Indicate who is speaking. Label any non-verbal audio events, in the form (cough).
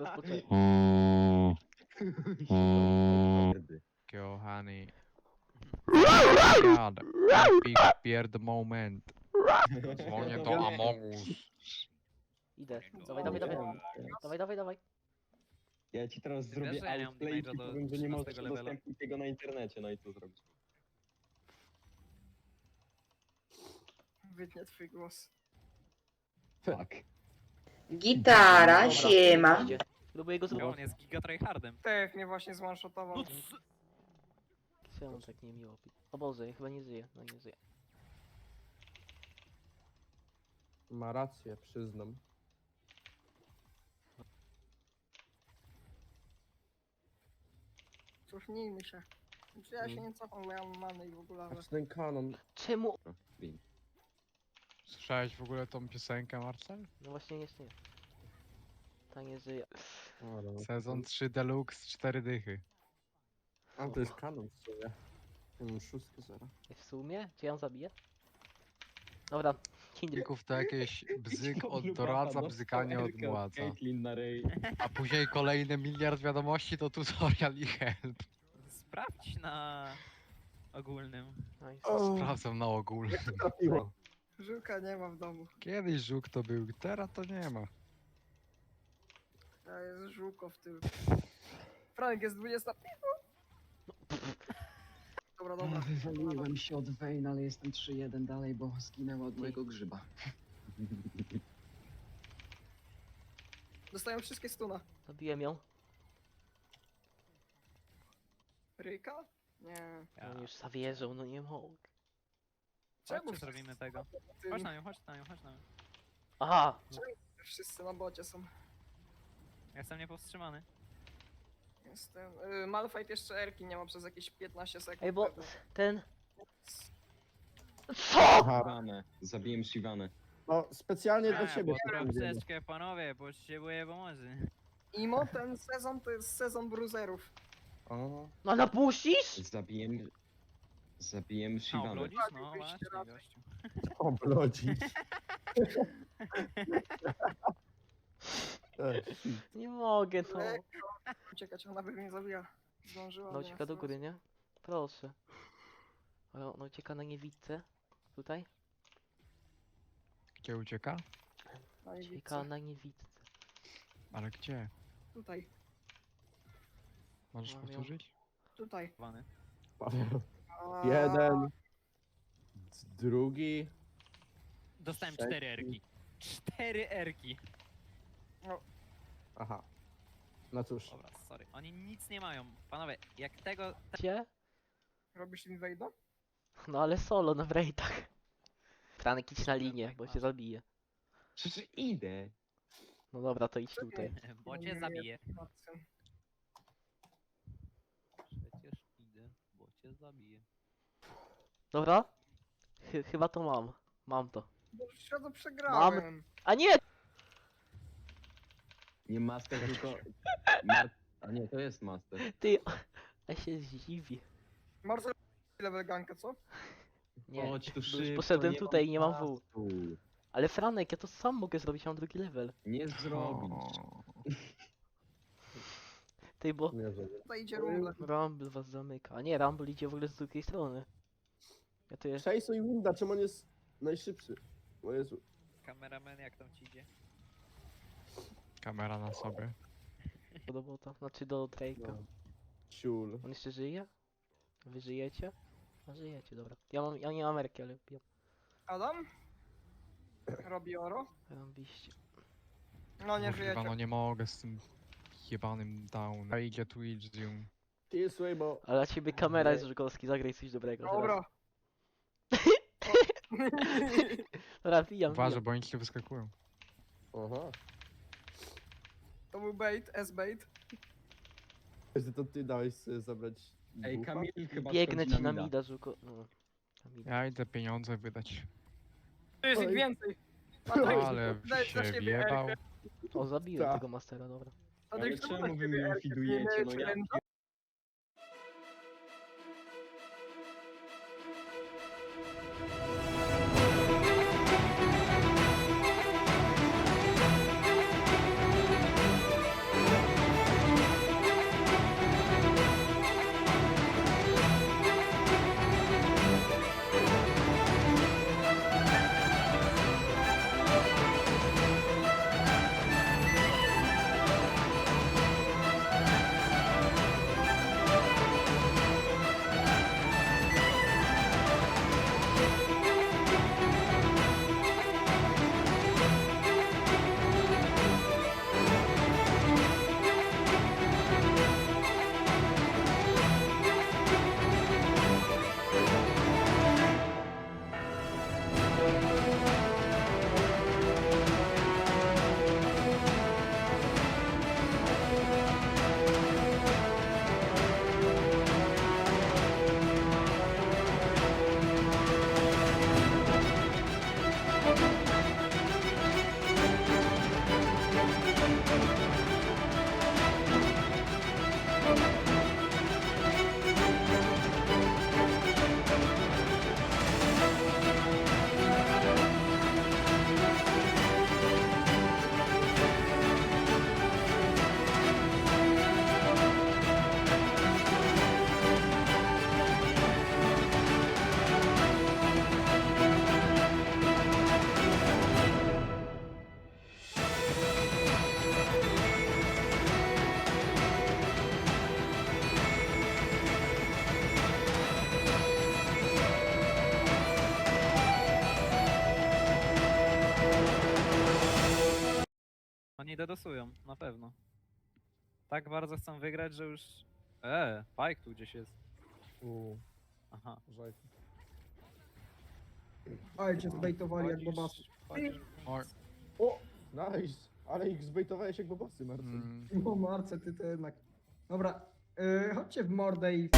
Speaker 1: rozpoczęli.
Speaker 2: Mm, mm.
Speaker 3: Kochani. Epic pierd moment. Dzwonię do Amogus.
Speaker 1: Idę. Dawaj, dawaj, dawaj. Dawaj, dawaj, dawaj.
Speaker 4: Ja ci teraz zrobię
Speaker 5: że ja nie mam
Speaker 4: outplay i
Speaker 5: damage'a do
Speaker 4: powiem, że nie
Speaker 5: 13
Speaker 4: możesz
Speaker 5: levela.
Speaker 4: udostępnić tego na internecie, no i co zrobić?
Speaker 6: Wytnie twój głos.
Speaker 4: Fuck.
Speaker 7: Gitara, siema.
Speaker 1: idzie. Próbuję go zrobić.
Speaker 5: on jest giga tryhardem.
Speaker 6: Tak, mnie właśnie zwanshotował.
Speaker 5: No
Speaker 1: Czemu tak niemiło? O Boże, chyba nie żyje. No nie żyje.
Speaker 8: Ma rację, przyznam.
Speaker 6: Cofnijmy się. Znaczy ja się nie cofam, bo ja mam manę i w ogóle, ale...
Speaker 8: Aż ten kanon.
Speaker 1: Czemu?
Speaker 4: Win.
Speaker 3: Słyszałeś w ogóle tą piosenkę, Marcel?
Speaker 1: No właśnie jeszcze nie. Ta nie żyje.
Speaker 8: Ale...
Speaker 3: Sezon 3 Deluxe, 4 dychy.
Speaker 8: A to jest kanon w sumie. Mam szóstkę zero.
Speaker 1: W sumie? Czy ją zabiję? Dobra. Kindle.
Speaker 3: Kilków to jakieś (laughs) bzyk od doradza,
Speaker 4: no,
Speaker 3: bzykanie od władza.
Speaker 4: Caitlyn na rej.
Speaker 3: A później kolejny miliard wiadomości to tutorial i help.
Speaker 5: Sprawdź na ogólnym.
Speaker 1: Nice.
Speaker 3: Sprawdzam na ogół.
Speaker 8: Trafiło.
Speaker 6: Żółka nie ma w domu.
Speaker 3: Kiedyś żuk to był, teraz to nie ma.
Speaker 6: To jest żółko w tym. Frank jest 20. Dobra, dobra.
Speaker 4: Wywaliłem się od Vayne, ale jestem 3-1 dalej, bo zginęła od mojego grzyba.
Speaker 6: Dostają wszystkie stuna.
Speaker 1: Zabiłem ją.
Speaker 6: Ryka? Nie.
Speaker 5: Ja.
Speaker 1: No już zawierzą, no nie mogę.
Speaker 6: Czemu
Speaker 5: zrobimy tego. Chodź na nią, chodź na nią, chodź na nią.
Speaker 1: Aha! No,
Speaker 6: wszyscy na bocie są?
Speaker 5: Ja Jestem niepowstrzymany.
Speaker 6: Jestem. Y, Malfight jeszcze Erki nie ma przez jakieś 15 sekund.
Speaker 1: Ej, bo
Speaker 6: pewnie.
Speaker 1: ten... CO?!
Speaker 4: Shivanę. Zabiłem Shivanę.
Speaker 8: No, specjalnie dla ciebie. to robię.
Speaker 5: troszeczkę, panowie, potrzebuję pomocy.
Speaker 6: Imo, ten sezon to jest sezon bruzerów.
Speaker 8: O,
Speaker 1: No napuścisz?
Speaker 4: Zabiłem... Zabiłem
Speaker 5: A,
Speaker 4: Shivanę.
Speaker 5: oblodzisz?
Speaker 6: Tak,
Speaker 5: No
Speaker 6: wyjście
Speaker 5: właśnie,
Speaker 6: raczej.
Speaker 5: gościu.
Speaker 8: oblodzi. (laughs) (laughs)
Speaker 1: Nie mogę, no.
Speaker 6: Lekko. Uciekać, ona by mnie zabija. Zdążyła.
Speaker 1: No
Speaker 6: mnie
Speaker 1: ucieka do góry, nie? Proszę. Ale on ucieka na niewidce. Tutaj?
Speaker 3: Gdzie ucieka?
Speaker 6: Na
Speaker 1: Ucieka na niewidce.
Speaker 3: Ale gdzie?
Speaker 6: Tutaj,
Speaker 3: Możesz
Speaker 1: Mam ją.
Speaker 3: powtórzyć?
Speaker 6: tutaj.
Speaker 8: Paweł.
Speaker 6: A,
Speaker 8: Jeden. Drugi.
Speaker 5: Dostałem
Speaker 8: Sześć.
Speaker 5: cztery erki. Cztery erki.
Speaker 8: Aha. No cóż.
Speaker 5: Dobra, sorry. Oni nic nie mają. Panowie, jak tego...
Speaker 1: Gdzie?
Speaker 6: Robisz invade'a?
Speaker 1: No ale solo na braidach. Franek idź na linię, bo cię zabije.
Speaker 4: Przecież idę.
Speaker 1: No dobra, to idź tutaj. (laughs)
Speaker 5: Bo cię zabiję.
Speaker 6: Matce.
Speaker 5: Przecież idę, bo cię zabiję.
Speaker 1: Dobra? Chy- chyba to mam. Mam to.
Speaker 6: Bo światło przegrałem.
Speaker 1: A nie!
Speaker 4: Nie master, tylko... Mar... A nie, to jest master.
Speaker 1: Ty! Ja się zdziwię.
Speaker 6: Marcel level ganka, co?
Speaker 1: Nie.
Speaker 4: Chodź tu
Speaker 1: bo już
Speaker 4: szybko,
Speaker 1: poszedłem
Speaker 4: nie
Speaker 1: tutaj i nie mam W.
Speaker 4: czasu.
Speaker 1: Ale Franek, ja to sam mogę zrobić, mam drugi level.
Speaker 4: Nie zrobić.
Speaker 1: Ty, bo
Speaker 8: Nie.
Speaker 6: Tutaj idzie rumble.
Speaker 1: Rumble was zamyka. A nie, Rumble idzie w ogóle z drugiej strony. Ja tu jest...
Speaker 8: Chase'uj Winda, czemu on jest najszybszy? O Jezu.
Speaker 5: Kameraman, jak tam ci idzie?
Speaker 3: Kamera na sobie.
Speaker 1: do bota, znaczy do Drake'a.
Speaker 8: No. Ciul.
Speaker 1: On jeszcze żyje? Wy żyjecie? A żyjecie, dobra. Ja mam, ja nie mam Ameryki, ale ja
Speaker 6: Adam? Robi oro?
Speaker 1: rąbiście.
Speaker 6: No nie
Speaker 3: Kurwa,
Speaker 6: żyjecie.
Speaker 3: no nie mogę z tym jebanym down. A idzie Twitch, Zoom.
Speaker 8: Ty, słuchaj, bo...
Speaker 1: Ale dla ciebie kamera jest Żukowski, zagraj coś dobrego. teraz.
Speaker 6: Dobra. (laughs)
Speaker 1: Dobra, pijam,
Speaker 3: Uważaj, bo oni ci wyskakują.
Speaker 8: Aha.
Speaker 6: To był bait, S-bait.
Speaker 8: Że to ty dałeś sobie zabrać
Speaker 4: Ej,
Speaker 8: bufa?
Speaker 4: Kamil chyba
Speaker 1: Biegnę ci na
Speaker 4: mida.
Speaker 1: Żuko... No. Na mida.
Speaker 3: Ja idę pieniądze wydać.
Speaker 6: To jest ich
Speaker 8: Oj.
Speaker 6: więcej.
Speaker 3: Ale
Speaker 6: daj za
Speaker 3: się
Speaker 6: siebie
Speaker 3: wjebał.
Speaker 1: O, zabiłem
Speaker 8: Tak.
Speaker 1: tego mastera, dobra.
Speaker 4: Ale
Speaker 6: Patryk,
Speaker 4: czemu wy mnie fidujecie, no ja
Speaker 6: Oni
Speaker 5: dedosują, na pewno. Tak bardzo chcą wygrać, że już... Eee, Pike tu gdzieś jest.
Speaker 8: Uuu,
Speaker 5: Aha.
Speaker 8: uważajcie.
Speaker 6: Ale cię zbejtowali jak
Speaker 5: babasy.
Speaker 8: O! Nice! Ale ich zbejtowałeś jak bobasy, Marcin.
Speaker 9: Mm.
Speaker 6: O Marce, ty to jednak. Dobra, yy, chodźcie w mordę i...